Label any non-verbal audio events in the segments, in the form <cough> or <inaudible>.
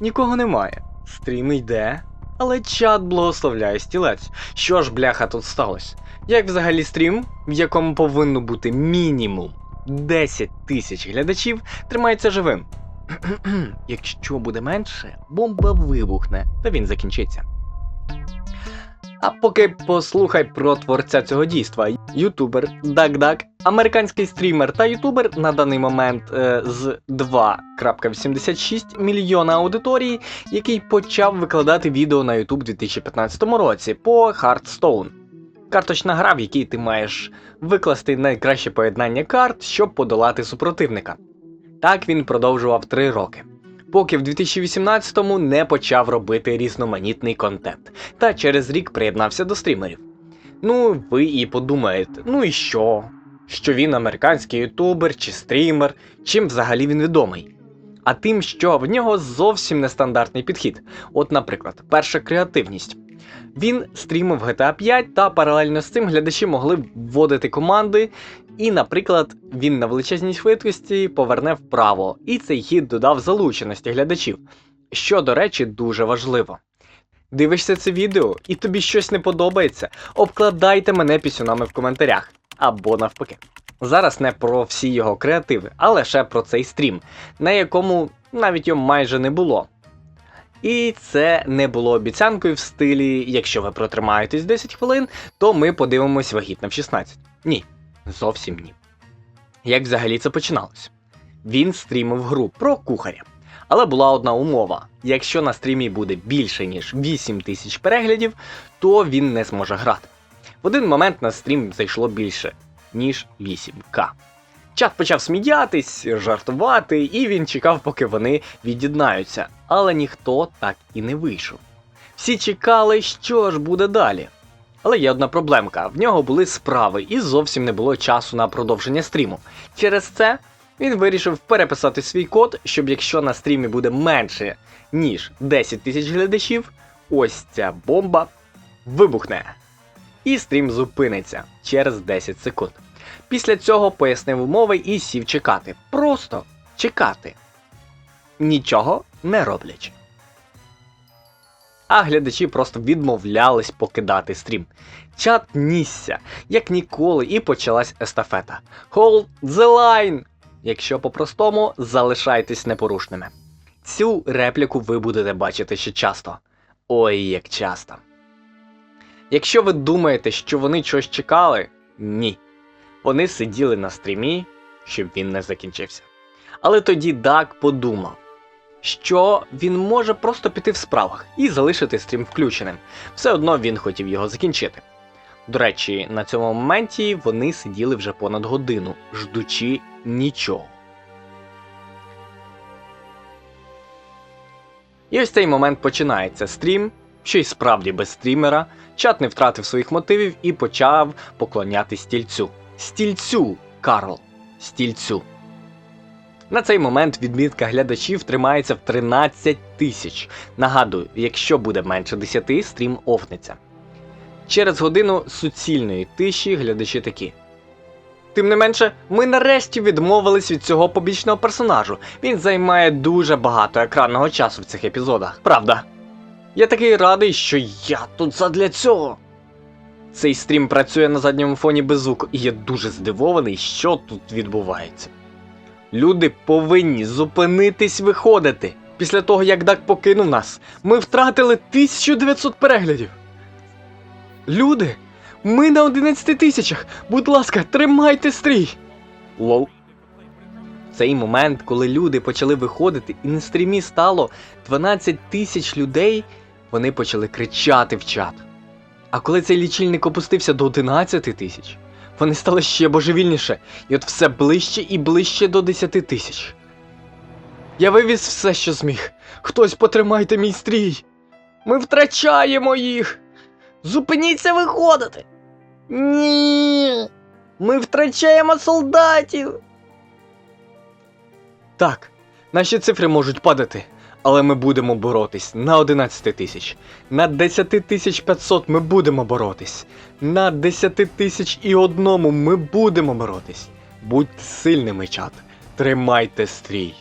Нікого немає. Стрім йде, але чат благословляє стілець. Що ж, бляха, тут сталося? Як взагалі стрім, в якому повинно бути мінімум 10 тисяч глядачів, тримається живим? <clears throat> Якщо буде менше, бомба вибухне, та він закінчиться. А поки послухай про творця цього дійства. Ютубер Дак-Дак, американський стрімер та ютубер на даний момент е, з 2.86 мільйона аудиторії, який почав викладати відео на YouTube у 2015 році по Hearthstone. Карточна гра, в якій ти маєш викласти найкраще поєднання карт, щоб подолати супротивника. Так він продовжував 3 роки. Поки в 2018-му не почав робити різноманітний контент, та через рік приєднався до стрімерів. Ну, ви і подумаєте, ну і що? Що він американський ютубер чи стрімер, чим взагалі він відомий? А тим, що в нього зовсім нестандартний підхід. От, наприклад, перша креативність. Він стрімив GTA 5 та паралельно з цим глядачі могли вводити команди, і, наприклад, він на величезній швидкості поверне вправо, і цей хід додав залученості глядачів, що, до речі, дуже важливо. Дивишся це відео і тобі щось не подобається, обкладайте мене пісюнами в коментарях або навпаки. Зараз не про всі його креативи, а лише про цей стрім, на якому навіть його майже не було. І це не було обіцянкою в стилі, якщо ви протримаєтесь 10 хвилин, то ми подивимось вагітно в 16. Ні, зовсім ні. Як взагалі це починалось? Він стрімив гру про кухаря. Але була одна умова: якщо на стрімі буде більше ніж 8 тисяч переглядів, то він не зможе грати. В один момент на стрім зайшло більше, ніж 8к. Чат почав сміятись, жартувати, і він чекав, поки вони від'єднаються, але ніхто так і не вийшов. Всі чекали, що ж буде далі. Але є одна проблемка: в нього були справи і зовсім не було часу на продовження стріму. Через це він вирішив переписати свій код, щоб якщо на стрімі буде менше ніж 10 тисяч глядачів, ось ця бомба вибухне. І стрім зупиниться через 10 секунд. Після цього пояснив умови і сів чекати. Просто чекати. Нічого не роблячи. А глядачі просто відмовлялись покидати стрім. Чат нісся, як ніколи, і почалась естафета. Hold the line! Якщо по-простому, залишайтесь непорушними. Цю репліку ви будете бачити ще часто. Ой, як часто. Якщо ви думаєте, що вони щось чекали, ні. Вони сиділи на стрімі, щоб він не закінчився. Але тоді Дак подумав, що він може просто піти в справах і залишити стрім включеним. Все одно він хотів його закінчити. До речі, на цьому моменті вони сиділи вже понад годину, ждучи нічого. І ось цей момент починається стрім, що й справді без стрімера, чат не втратив своїх мотивів і почав поклоняти стільцю. Стільцю, Карл, стільцю. На цей момент відмітка глядачів тримається в 13 тисяч. Нагадую, якщо буде менше 10, стрім офнеться. Через годину суцільної тиші глядачі такі. Тим не менше, ми нарешті відмовились від цього побічного персонажу. Він займає дуже багато екранного часу в цих епізодах. Правда. Я такий радий, що я тут задля цього. Цей стрім працює на задньому фоні без звуку, і я дуже здивований, що тут відбувається. Люди повинні зупинитись виходити. Після того, як Дак покинув нас, ми втратили 1900 переглядів. Люди, ми на 11 тисячах. Будь ласка, тримайте стрій. Лол. Цей момент, коли люди почали виходити, і на стрімі стало 12 тисяч людей, вони почали кричати в чат. А коли цей лічильник опустився до 11 тисяч, вони стали ще божевільніше, і от все ближче і ближче до 10 тисяч. Я вивіз все, що зміг. Хтось потримайте мій стрій. Ми втрачаємо їх. Зупиніться виходити. Ні. Ми втрачаємо солдатів. Так, наші цифри можуть падати, але ми будемо боротись на 11 тисяч. На 10 тисяч 500 ми будемо боротись. На 10 тисяч і одному ми будемо боротись. Будьте сильними, чат. Тримайте стрій.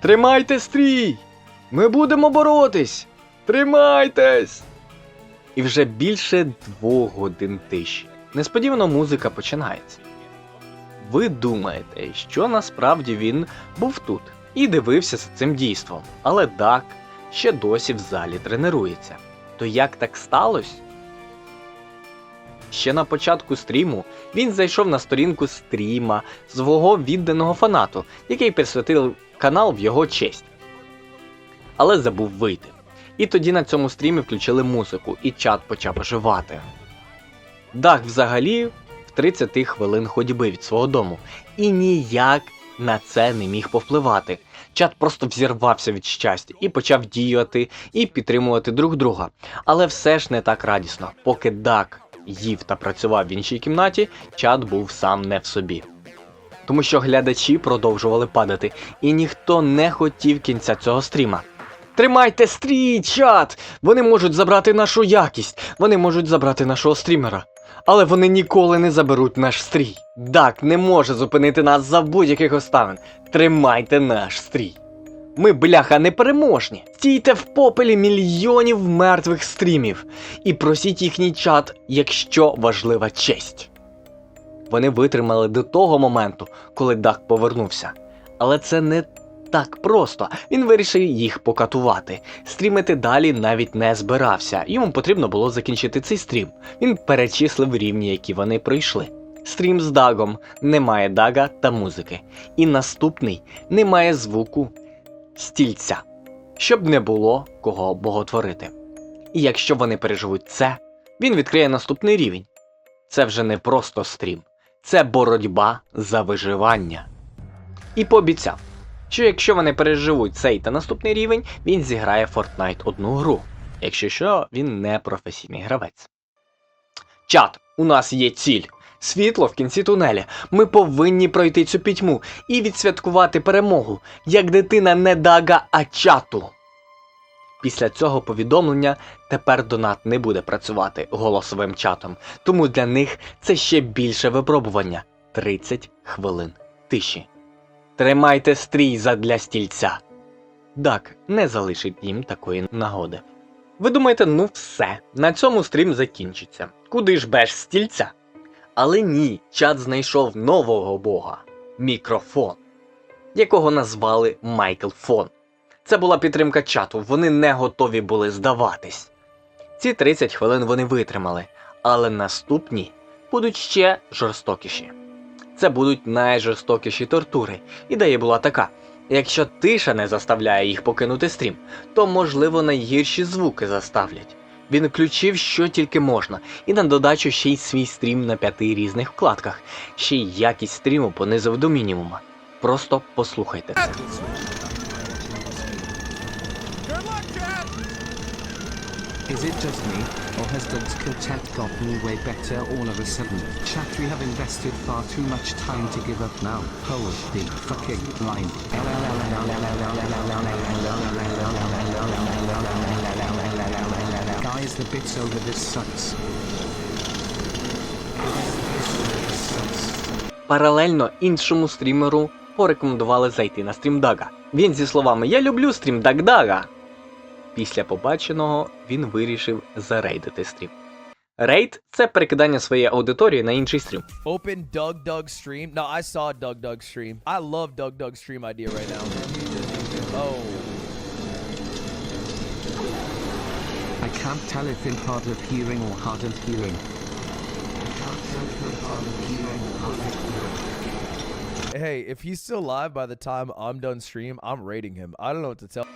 Тримайте стрій! Ми будемо боротись! Тримайтесь! І вже більше двох годин тиші. Несподівано музика починається. Ви думаєте, що насправді він був тут і дивився за цим дійством, але Дак ще досі в залі тренується. То як так сталося? Ще на початку стріму він зайшов на сторінку стріма свого відданого фанату, який присвятив канал в його честь. Але забув вийти. І тоді на цьому стрімі включили музику, і чат почав оживати. Дах взагалі в 30 хвилин ходьби від свого дому, і ніяк на це не міг повпливати. Чат просто взірвався від щастя і почав діяти і підтримувати друг друга. Але все ж не так радісно, поки Дак їв та працював в іншій кімнаті, чат був сам не в собі. Тому що глядачі продовжували падати, і ніхто не хотів кінця цього стріма. Тримайте стрій, чат! Вони можуть забрати нашу якість, вони можуть забрати нашого стрімера. Але вони ніколи не заберуть наш стрій. Дак не може зупинити нас за будь-яких обставин. Тримайте наш стрій. Ми, бляха, непереможні. Стійте в попелі мільйонів мертвих стрімів і просіть їхній чат, якщо важлива честь. Вони витримали до того моменту, коли Дак повернувся. Але це не так просто. Він вирішив їх покатувати. Стрімити далі навіть не збирався. Йому потрібно було закінчити цей стрім. Він перечислив рівні, які вони пройшли. Стрім з Дагом, немає Дага та музики. І наступний немає звуку стільця, щоб не було кого боготворити. І якщо вони переживуть це, він відкриє наступний рівень. Це вже не просто стрім, це боротьба за виживання. І пообіцяв, що якщо вони переживуть цей та наступний рівень, він зіграє Fortnite одну гру. Якщо що, він не професійний гравець. Чат, у нас є ціль. Світло в кінці тунеля. Ми повинні пройти цю пітьму і відсвяткувати перемогу, як дитина не дага, а чату. Після цього повідомлення тепер донат не буде працювати голосовим чатом, тому для них це ще більше випробування 30 хвилин тиші. Тримайте стрій задля стільця. Дак не залишить їм такої нагоди. Ви думаєте, ну все, на цьому стрім закінчиться. Куди ж без стільця? Але ні, чат знайшов нового бога мікрофон, якого назвали Майкл Фон. Це була підтримка чату, вони не готові були здаватись. Ці 30 хвилин вони витримали, але наступні будуть ще жорстокіші. Це будуть найжорстокіші тортури. Ідея була така: якщо тиша не заставляє їх покинути стрім, то можливо найгірші звуки заставлять. Він включив що тільки можна, і на додачу ще й свій стрім на п'яти різних вкладках, ще й якість стріму понизив до мінімума. Просто послухайте це. Is it just me, or has Doug's chat gotten way better all of a sudden? Chat, we have invested far too much time to give up now. The fucking line. Guys, the bits over this sucks. Паралельно іншому стрімеру порекомендували зайти на стрім Дага. Він зі словами Я люблю стрім Дагдага. Після побаченого він вирішив зарейдити стрім. Рейд це перекидання своєї аудиторії на інший стрім. Open Doug Doug stream. No, I saw Doug Doug stream. I love Doug Doug stream idea right now. Oh. I can't tell if in hard of hearing or hard of hearing. Hey, if he's still live by the time I'm done stream, I'm rating him. I don't know what to tell.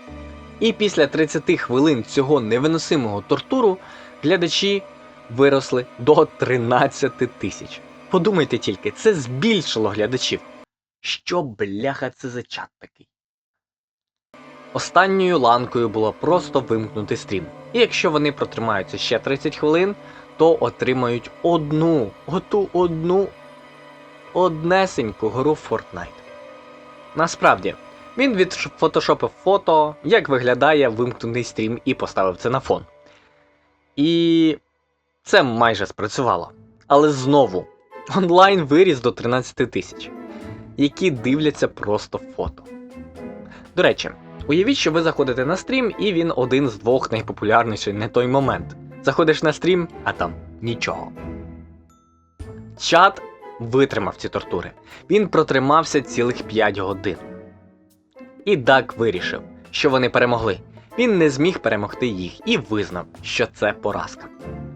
І після 30 хвилин цього невиносимого тортуру глядачі виросли до 13 тисяч. Подумайте тільки, це збільшило глядачів. Що бляха це за чат такий? Останньою ланкою було просто вимкнути стрім. І якщо вони протримаються ще 30 хвилин, то отримають одну, оту одну однесеньку гру Fortnite. Насправді, він відфотошопив фото, як виглядає вимкнений стрім, і поставив це на фон. І це майже спрацювало. Але знову, онлайн виріс до 13 тисяч, які дивляться просто фото. До речі, Уявіть, що ви заходите на стрім, і він один з двох найпопулярніший на той момент. Заходиш на стрім, а там нічого. Чат витримав ці тортури. Він протримався цілих 5 годин. І Дак вирішив, що вони перемогли. Він не зміг перемогти їх і визнав, що це поразка.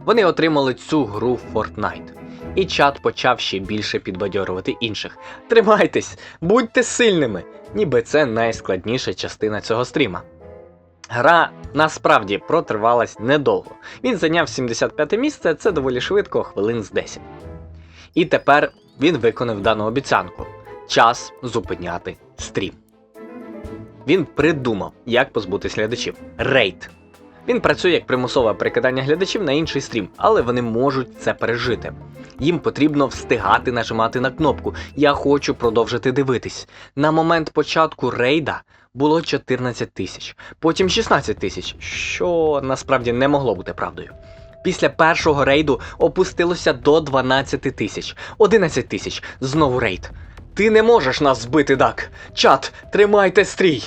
Вони отримали цю гру в Fortnite. І чат почав ще більше підбадьорувати інших. Тримайтесь, будьте сильними, ніби це найскладніша частина цього стріма. Гра насправді протривалась недовго. Він зайняв 75 місце, це доволі швидко, хвилин з 10. І тепер він виконав дану обіцянку: час зупиняти стрім. Він придумав, як позбутись глядачів. Рейд. Він працює як примусове перекидання глядачів на інший стрім, але вони можуть це пережити. Їм потрібно встигати нажимати на кнопку Я хочу продовжити дивитись. На момент початку рейда було 14 тисяч, потім 16 тисяч, що насправді не могло бути правдою. Після першого рейду опустилося до 12 тисяч, 11 тисяч, знову рейд. Ти не можеш нас збити, Дак! Чат, тримайте стрій!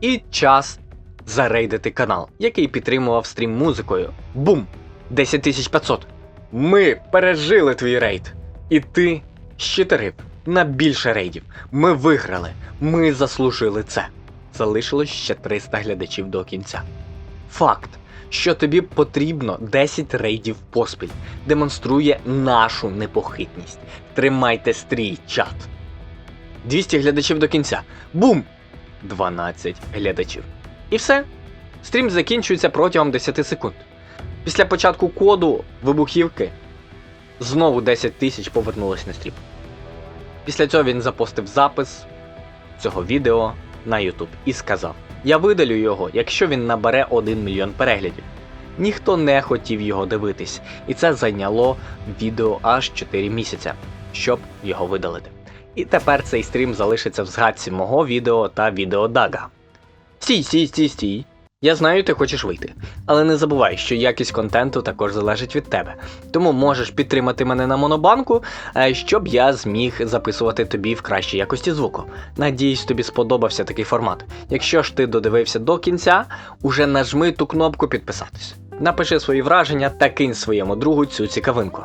І час зарейдити канал, який підтримував стрім музикою. Бум! 10500. Ми пережили твій рейд. І ти щитерив на більше рейдів. Ми виграли. Ми заслужили це. Залишилось ще 300 глядачів до кінця. Факт, що тобі потрібно 10 рейдів поспіль, демонструє нашу непохитність. Тримайте стрій, чат. 200 глядачів до кінця. Бум! 12 глядачів. І все. Стрім закінчується протягом 10 секунд. Після початку коду вибухівки знову 10 тисяч повернулось на стрім. Після цього він запостив запис цього відео на YouTube і сказав: Я видалю його, якщо він набере 1 мільйон переглядів. Ніхто не хотів його дивитись, і це зайняло відео аж 4 місяця, щоб його видалити. І тепер цей стрім залишиться в згадці мого відео та відео Дага. Стій, стій, стій, стій. Я знаю, ти хочеш вийти, але не забувай, що якість контенту також залежить від тебе. Тому можеш підтримати мене на монобанку, е, щоб я зміг записувати тобі в кращій якості звуку. Надіюсь, тобі сподобався такий формат. Якщо ж ти додивився до кінця, уже нажми ту кнопку підписатись. Напиши свої враження та кинь своєму другу цю цікавинку.